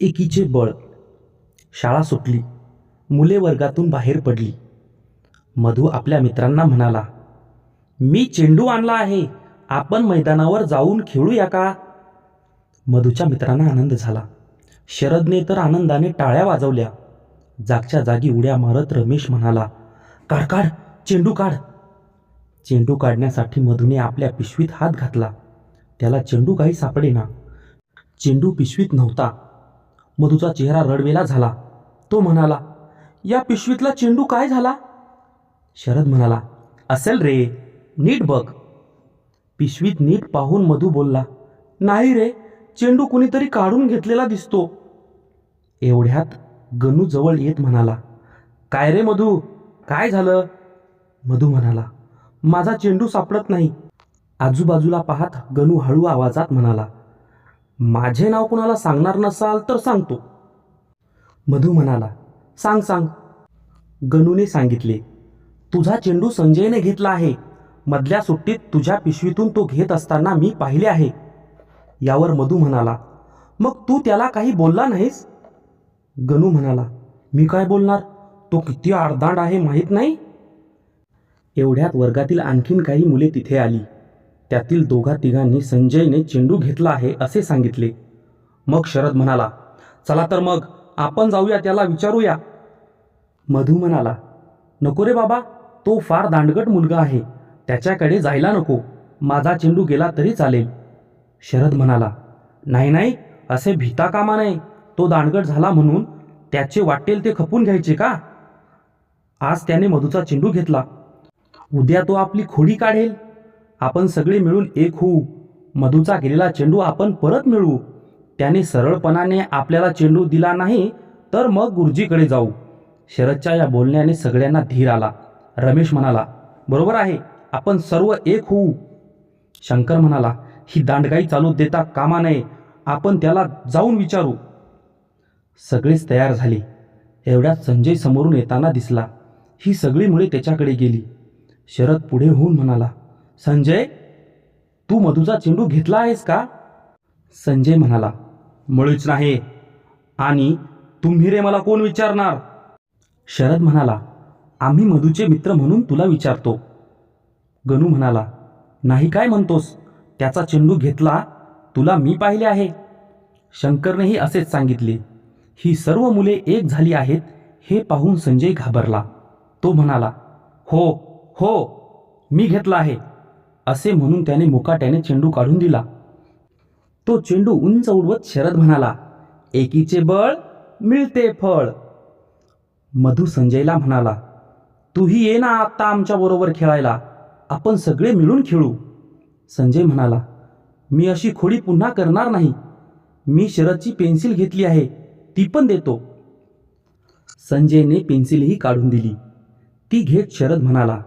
एकीचे बळ. शाळा सुटली. मुले वर्गातून बाहेर पडली. मधू आपल्या मित्रांना म्हणाला मी चेंडू आणला आहे. आपण मैदानावर जाऊन खेळूया का? मधूच्या मित्रांना आनंद झाला. शरदने तर आनंदाने टाळ्या वाजवल्या. जागच्या जागी उड्या मारत रमेश म्हणाला काढ काढ चेंडू काढ. चेंडू काढण्यासाठी मधूने आपल्या पिशवीत हात घातला. त्याला चेंडू काही सापडेना. चेंडू पिशवीत नव्हता. मधूचा चेहरा रडवेला झाला. तो म्हणाला या पिशवीतला चेंडू काय झाला? शरद म्हणाला असेल रे नीट बघ. पिशवीत नीट पाहून मधू बोलला नाही रे चेंडू कुणीतरी काढून घेतलेला दिसतो. एवढ्यात गणू जवळ येत म्हणाला काय रे मधू काय झालं? मधू म्हणाला माझा चेंडू सापडत नाही. आजूबाजूला पाहत गणू हळू आवाजात म्हणाला माझे नाव कुणाला सांगणार नसाल तर सांगतो. मधू म्हणाला सांग सांग. गणूने सांगितले तुझा चेंडू संजयने घेतला आहे. मधल्या सुट्टीत तुझ्या पिशवीतून तो घेत असताना मी पाहिले आहे. यावर मधू म्हणाला मग तू त्याला काही बोलला नाहीस? गणू म्हणाला मी काय बोलणार? तो किती आडदांड आहे माहीत नाही? एवढ्यात वर्गातील आणखीन काही मुले तिथे आली. त्यातील दोघा तिघांनी संजयने चेंडू घेतला आहे असे सांगितले. मग शरद म्हणाला चला तर मग आपण जाऊया त्याला विचारूया. मधू म्हणाला नको रे बाबा तो फार दांडगट मुलगा आहे त्याच्याकडे जायला नको माझा चेंडू गेला तरी चालेल. शरद म्हणाला नाही नाही असे भीता कामा नये तो दांडगट झाला म्हणून त्याचे वाटेल ते खपून घ्यायचे का? आज त्याने मधूचा चेंडू घेतला. उद्या तो आपली खोडी काढेल. आपण सगळे मिळून एक होऊ. मधूचा गेलेला चेंडू आपण परत मिळवू. त्याने सरळपणाने आपल्याला चेंडू दिला नाही तर मग गुरुजीकडे जाऊ. शरदच्या या बोलण्याने सगळ्यांना धीर आला. रमेश म्हणाला बरोबर आहे आपण सर्व एक होऊ. शंकर म्हणाला ही दांडगाई चालू देता कामा नये. आपण त्याला जाऊन विचारू. सगळेच तयार झाले. एवढ्यात संजय समोरून येताना दिसला. ही सगळी मुळे त्याच्याकडे गेली. शरद पुढे होऊन म्हणाला संजय तू मधूचा चेंडू घेतला आहेस का? संजय म्हणाला मुळीच नाही. आणि तुम्ही रे मला कोण विचारणार? शरद म्हणाला आम्ही मधूचे मित्र म्हणून तुला विचारतो. गणू म्हणाला नाही काय म्हणतोस? त्याचा चेंडू घेतला तुला मी पाहिले आहे. शंकरनेही असेच सांगितले. ही सर्व मुले एक झाली आहेत हे पाहून संजय घाबरला. तो म्हणाला हो हो मी घेतला आहे. असे म्हणून त्याने मुकाट्याने चेंडू काढून दिला. तो चेंडू उंच उडवत शरद म्हणाला एकीचे बळ मिळते फळ. मधू संजयला म्हणाला तूही ये ना आत्ता आमच्या बरोबर खेळायला आपण सगळे मिळून खेळू. संजय म्हणाला मी अशी खोडी पुन्हा करणार नाही. मी शरदची पेन्सिल घेतली आहे ती पण देतो. संजयने पेन्सिलही काढून दिली. ती घेत शरद म्हणाला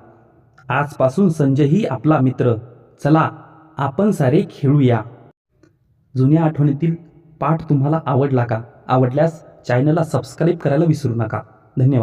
आजपासून संजयही आपला मित्र. चला आपण सारे खेळूया. जुन्या आठवणीतील पाठ तुम्हाला आवडला का? आवडल्यास चॅनलला सबस्क्राईब करायला विसरू नका. धन्यवाद.